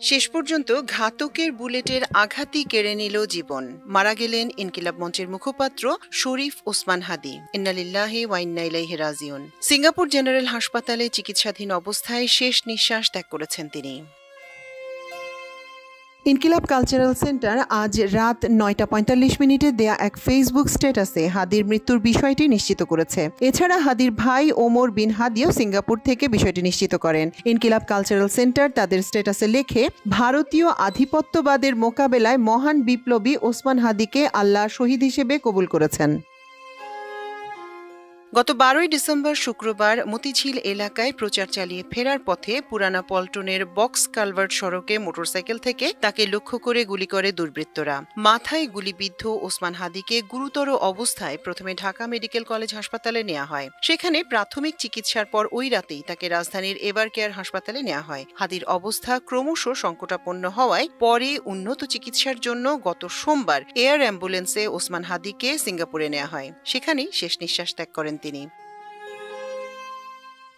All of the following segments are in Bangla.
শেষ পর্যন্ত ঘাতকের বুলেটের আঘাতই কেড়ে নিল জীবন। মারা গেলেন ইনকিলাব মঞ্চের মুখপাত্র শরীফ ওসমান হাদি। ইন্নালিল্লাহে ওয়াইন্নাইলাইহি রাজিউন। সিঙ্গাপুর জেনারেল হাসপাতালে চিকিৎসাধীন অবস্থায় শেষ নিঃশ্বাস ত্যাগ করেছেন তিনি। ইনকিলাব কালচারাল সেন্টার আজ রাত নয়টা পঁয়তাল্লিশ মিনিটে দেয়া এক ফেসবুক স্ট্যাটাসে হাদির মৃত্যুর বিষয়টি নিশ্চিত করেছে। এছাড়া হাদির ভাই ওমর বিন হাদিও সিঙ্গাপুর থেকে বিষয়টি নিশ্চিত করেন। ইনকিলাব কালচারাল সেন্টার তাদের স্ট্যাটাসে লেখে, ভারতীয় আধিপত্যবাদের মোকাবেলায় মহান বিপ্লবী ওসমান হাদিকে আল্লাহ শহীদ হিসেবে কবুল করেছেন। গত বারোই ডিসেম্বর শুক্রবার মতিঝিল এলাকায় প্রচার চালিয়ে ফেরার পথে পুরানা পল্টনের বক্স কালভার্ট সড়কে মোটরসাইকেল থেকে তাকে লক্ষ্য করে গুলি করে দুর্বৃত্তরা। মাথায় গুলিবিদ্ধ ওসমান হাদিকে গুরুতর অবস্থায় প্রথমে ঢাকা মেডিকেল কলেজ হাসপাতালে নেওয়া হয়। সেখানে প্রাথমিক চিকিৎসার পর ওই রাতেই তাকে রাজধানীর এভার কেয়ার হাসপাতালে নেওয়া হয়। হাদির অবস্থা ক্রমশ সংকটাপন্ন হওয়ায় পরে উন্নত চিকিৎসার জন্য গত সোমবার এয়ার অ্যাম্বুলেন্সে ওসমান হাদিকে সিঙ্গাপুরে নেওয়া হয়। সেখানেই শেষ নিঃশ্বাস ত্যাগ করেন তিনি।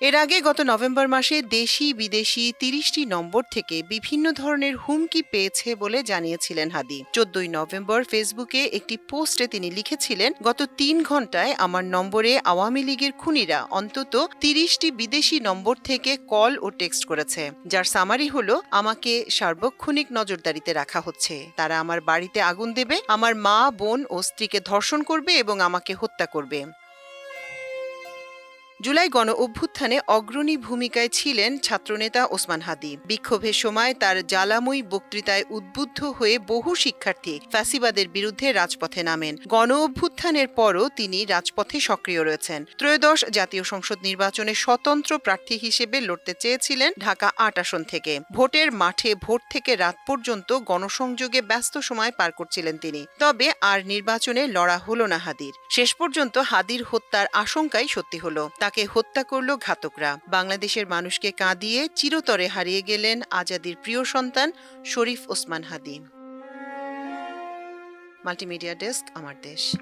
এর আগে গত নভেম্বর মাসে দেশি বিদেশি তিরিশটি নম্বর থেকে বিভিন্ন ধরনের হুমকি পেয়েছে বলে জানিয়েছিলেন হাদি। চোদ্দই নভেম্বর ফেসবুকে একটি পোস্টে তিনি লিখেছিলেন, গত তিন ঘন্টায় আমার নম্বরে আওয়ামী লীগের খুনিরা অন্তত তিরিশটি বিদেশি নম্বর থেকে কল ও টেক্সট করেছে। যার সামারি হলো, আমাকে সার্বক্ষণিক নজরদারিতে রাখা হচ্ছে। তারা আমার বাড়িতে আগুন দেবে, আমার মা, বোন ও স্ত্রীকে ধর্ষণ করবে এবং আমাকে হত্যা করবে। জুলাই গণ অভ্যুত্থানে অগ্রণী ভূমিকায় ছিলেন ছাত্রনেতা ওসমান হাদি। বিক্ষোভের সময় তার জ্বালাময়ী বক্তৃতায় উদ্বুদ্ধ হয়ে বহু শিক্ষার্থী ফ্যাসিবাদের বিরুদ্ধে রাজপথে নামেন। গণ অভ্যুত্থানের পরও তিনি রাজপথে সক্রিয় রয়েছেন। ত্রয়োদশ জাতীয় সংসদ নির্বাচনে স্বতন্ত্র প্রার্থী হিসেবে লড়তে চেয়েছিলেন ঢাকা আট আসন থেকে। ভোটের মাঠে ভোট থেকে রাত পর্যন্ত গণসংযোগে ব্যস্ত সময় পার করছিলেন তিনি। তবে আর নির্বাচনে লড়া হলো না হাদির। শেষ পর্যন্ত হাদির হত্যার আশঙ্কাই সত্যি হলো। তাকে হত্যা করল ঘাতকরা। বাংলাদেশের মানুষকে কাঁদিয়ে চিরতরে হারিয়ে গেলেন আজাদির প্রিয় সন্তান শরীফ ওসমান হাদি। Multimedia desk, Amar Desh.